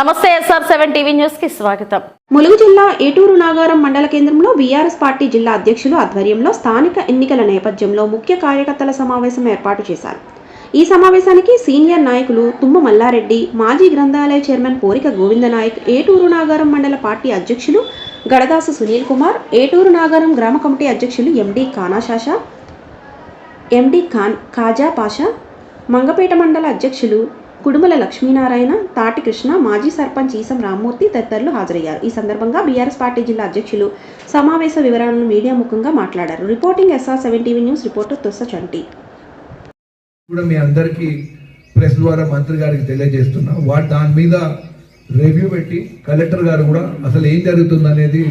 నమస్తే SR seven TV న్యూస్కి స్వాగతం. ములుగు జిల్లా ఏటూరు నాగారం మండల కేంద్రంలో బీఆర్ఎస్ పార్టీ జిల్లా అధ్యక్షులు ఆధ్వర్యంలో స్థానిక ఎన్నికల నేపథ్యంలో ముఖ్య కార్యకర్తల సమావేశం ఏర్పాటు చేశారు. ఈ సమావేశానికి సీనియర్ నాయకులు తుమ్మ మల్లారెడ్డి మాజీ గ్రంథాలయ చైర్మన్ పోరిక గోవిందనాయక్ ఏటూరు నాగారం మండల పార్టీ అధ్యక్షులు గడదాసు సునీల్ కుమార్ ఏటూరు నాగారం గ్రామ కమిటీ అధ్యక్షులు ఎండి కానాశాషా ఎండి ఖాన్ ఖాజా పాషా మంగపేట మండల అధ్యక్షులు కుడుమల లక్ష్మీనారాయణ తాటి కృష్ణ మాజీ సర్పంచ్ ఈసం రామ్మూర్తి తదితరులు హాజరయ్యారు. ఈ సందర్భంగా బీఆర్ఎస్ పార్టీ జిల్లా అధ్యక్షులు సమావేశ వివరాలను మీడియా ముఖంగా మాట్లాడారు. Reporting SR seven TV news reporter Tussa Chanti. కూడా మీ అందరికీ ప్రెస్ ద్వారా మంత్రి గారికి తెలియజేస్తున్నా. వాటి దాని మీద రివ్యూ పెట్టి కలెక్టర్ గారు కూడా అసలు ఏం జరుగుతుంది అనేది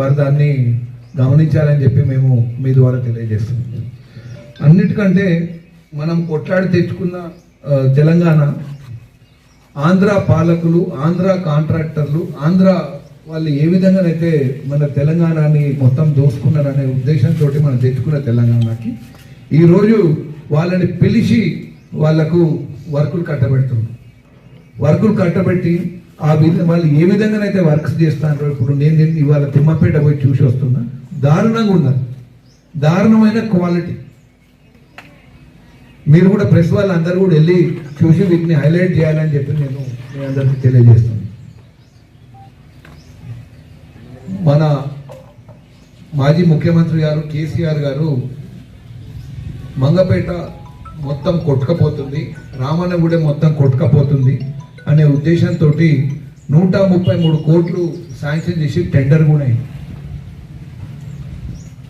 వారు దాన్ని గమనించాలని చెప్పి మేము మీ ద్వారా తెలియజేస్తున్నాం. అన్నిటికంటే మనం కొట్లాడి తెచ్చుకున్న తెలంగాణ ఆంధ్ర పాలకులు ఆంధ్ర కాంట్రాక్టర్లు ఆంధ్ర వాళ్ళు ఏ విధంగానైతే మన తెలంగాణని మొత్తం దోసుకున్నారనే ఉద్దేశంతో మనం తెచ్చుకున్న తెలంగాణకి ఈరోజు వాళ్ళని పిలిచి వాళ్ళకు వర్కులు కట్టబెడుతుంది వర్కులు కట్టబెట్టి ఆ విధ వాళ్ళు ఏ విధంగానైతే వర్క్స్ చేస్తారో ఇప్పుడు నేను నిన్న ఇవాళ తిమ్మపేట పోయి చూసి వస్తున్నా దారుణంగా ఉన్నారు. దారుణమైన క్వాలిటీ. మీరు కూడా ప్రెస్ వాళ్ళు అందరు కూడా వెళ్ళి చూసి వీటిని హైలైట్ చేయాలని చెప్పి నేను మీ అందరికీ తెలియజేస్తున్నాను. మన మాజీ ముఖ్యమంత్రి గారు కేసీఆర్ గారు మంగపేట మొత్తం కొట్టుకపోతుంది రామన్నగూడెం మొత్తం కొట్టుకపోతుంది అనే ఉద్దేశంతో నూట ముప్పై మూడు కోట్లు శాంక్షన్ చేసి టెండర్ కూడా అయింది.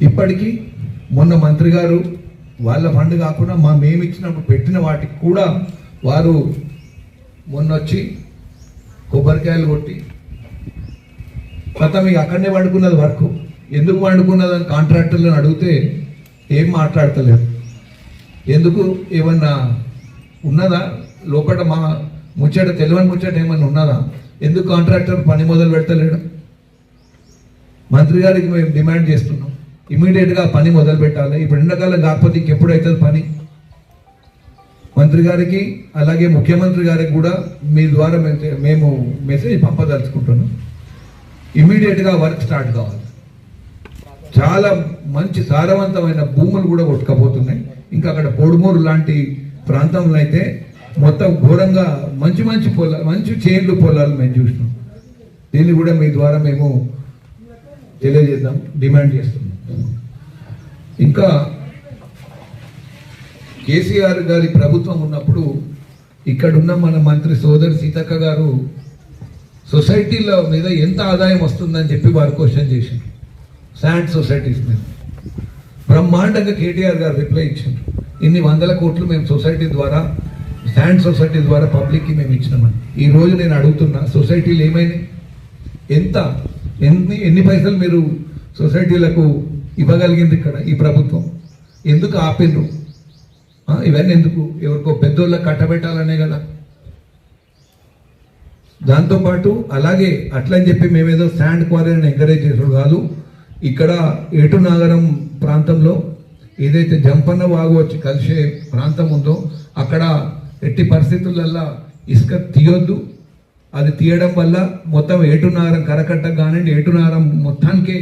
ఇప్పటికీ మొన్న మంత్రి గారు వాళ్ళ ఫండ్ కాకుండా మా మేము ఇచ్చినప్పుడు పెట్టిన వాటికి కూడా వారు మొన్న వచ్చి కొబ్బరికాయలు కొట్టి కథ మీకు అక్కడనే వండుకున్నది వర్క్. ఎందుకు వండుకున్నది అని కాంట్రాక్టర్లను అడిగితే ఏం మాట్లాడతలేదు. ఎందుకు ఏమన్నా ఉన్నదా? లోపల మా ముచ్చట తెలియని ముచ్చట ఏమన్నా ఉన్నదా? ఎందుకు కాంట్రాక్టర్ పని మొదలు పెడతలేడు? మంత్రి గారికి మేము డిమాండ్ చేస్తున్నాం. ఇమీడియట్గా పని మొదలు పెట్టాలి. ఇప్పుడు ఎండాకాలం కాకపోతే ఇంకెప్పుడు అవుతుంది పని? మంత్రి గారికి అలాగే ముఖ్యమంత్రి గారికి కూడా మీ ద్వారా మేము- మేము మెసేజ్ పంపదలుచుకుంటున్నాం. ఇమీడియట్గా వర్క్ స్టార్ట్ కావాలి. చాలా మంచి సారవంతమైన భూములు కూడా కొట్టుకపోతున్నాయి. ఇంకా అక్కడ పొడుమూరు లాంటి ప్రాంతంలో అయితే మొత్తం ఘోరంగా మంచి మంచి పొలాలు మంచి చేన్లు పొలాలు మేము చూసినాం. దీన్ని కూడా మీ ద్వారా మేము తెలియజేద్దాం డిమాండ్ చేస్తున్నాం. ఇంకా కేసీఆర్ గారి ప్రభుత్వం ఉన్నప్పుడు ఇక్కడున్న మన మంత్రి సోదరి సీతక్క గారు సొసైటీల మీద ఎంత ఆదాయం వస్తుందని చెప్పి వారు క్వశ్చన్ చేసింది శాండ్ సొసైటీస్ మీద. బ్రహ్మాండంగా కేటీఆర్ గారు రిప్లై ఇచ్చిండ్రు. ఇన్ని వందల కోట్లు మేము సొసైటీ ద్వారా శాండ్ సొసైటీ ద్వారా పబ్లిక్కి మేము ఇచ్చినామని. ఈ రోజు నేను అడుగుతున్నా సొసైటీలు ఏమైనాయి? ఎంత? ఎన్ని ఎన్ని పైసలు మీరు సొసైటీలకు ఇవ్వగలిగింది ఇక్కడ ఈ ప్రభుత్వం. ఎందుకు ఆపిండ్రు ఇవన్నీ ఎందుకు? ఎవరికో పెద్దోళ్ళకి కట్టబెట్టాలనే కదా. దాంతోపాటు అలాగే అట్లని చెప్పి మేమేదో శాండ్ క్వారీని ఎంకరేజ్ చేసాడు కాదు. ఇక్కడ ఏటు నాగరం ప్రాంతంలో ఏదైతే జంపన్న వాగు వచ్చి కలిసే ప్రాంతం ఉందో అక్కడ ఎట్టి పరిస్థితులల్లో ఇసుక తీయొద్దు. అది తీయడం వల్ల మొత్తం ఏటు నగరం కరకట్ట కానివ్వండి ఏటునారం మొత్తానికే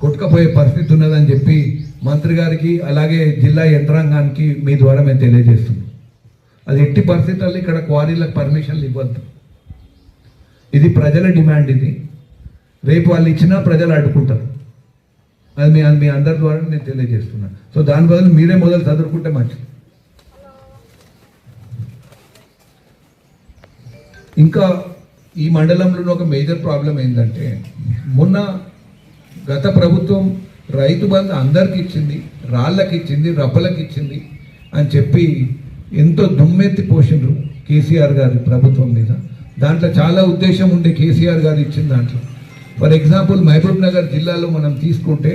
కొట్టుకపోయే పరిస్థితి ఉన్నదని చెప్పి మంత్రి గారికి అలాగే జిల్లా యంత్రాంగానికి మీ ద్వారా మేము తెలియజేస్తున్నాం. అది ఎట్టి పరిస్థితుల్లో ఇక్కడ క్వారీలకు పర్మిషన్లు ఇవ్వద్దు. ఇది ప్రజల డిమాండ్ ఇది. రేపు వాళ్ళు ఇచ్చినా ప్రజలు అడ్డుకుంటారు. అది మీ మీ అందరి ద్వారా నేను తెలియజేస్తున్నాను సో దాని బదులు మీరే మొదలు చదువుకుంటే మంచిది. ఇంకా ఈ మండలంలో ఒక మేజర్ ప్రాబ్లం ఏంటంటే మొన్న గత ప్రభుత్వం రైతు బంధు అందరికి ఇచ్చింది రాళ్ళకి ఇచ్చింది రప్పలకి ఇచ్చింది అని చెప్పి ఎంతో దుమ్మెత్తి పోషిండ్రు కేసీఆర్ గారి ప్రభుత్వం మీద. దాంట్లో చాలా ఉద్దేశం ఉండే కేసీఆర్ గారు ఇచ్చిన దాంట్లో. ఫర్ ఎగ్జాంపుల్ మహబూబ్ నగర్ జిల్లాలో మనం తీసుకుంటే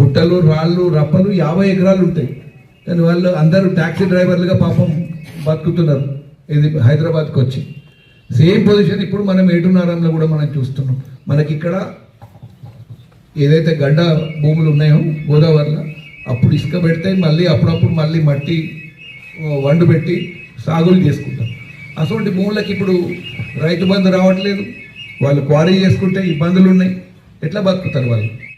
గుట్టలు రాళ్ళు రప్పలు యాభై ఎకరాలు ఉంటాయి. కానీ వాళ్ళు అందరూ ట్యాక్సీ డ్రైవర్లుగా పాపం బతుకుతున్నారు. ఇది హైదరాబాద్కి వచ్చి సేమ్ పొజిషన్ ఇప్పుడు మనం ఏటునారంలో కూడా మనం చూస్తున్నాం. మనకి ఇక్కడ ఏదైతే గడ్డ భూములు ఉన్నాయో గోదావరిలో అప్పుడు ఇసుక పెడితే మళ్ళీ అప్పుడప్పుడు మళ్ళీ మట్టి వండు పెట్టి సాగులు చేసుకుంటాం. అటువంటి భూములకి ఇప్పుడు రైతు బంధు రావట్లేదు. వాళ్ళు క్వారీ చేసుకుంటే ఇబ్బందులు ఉన్నాయి. ఎట్లా బతుకుతారు వాళ్ళు?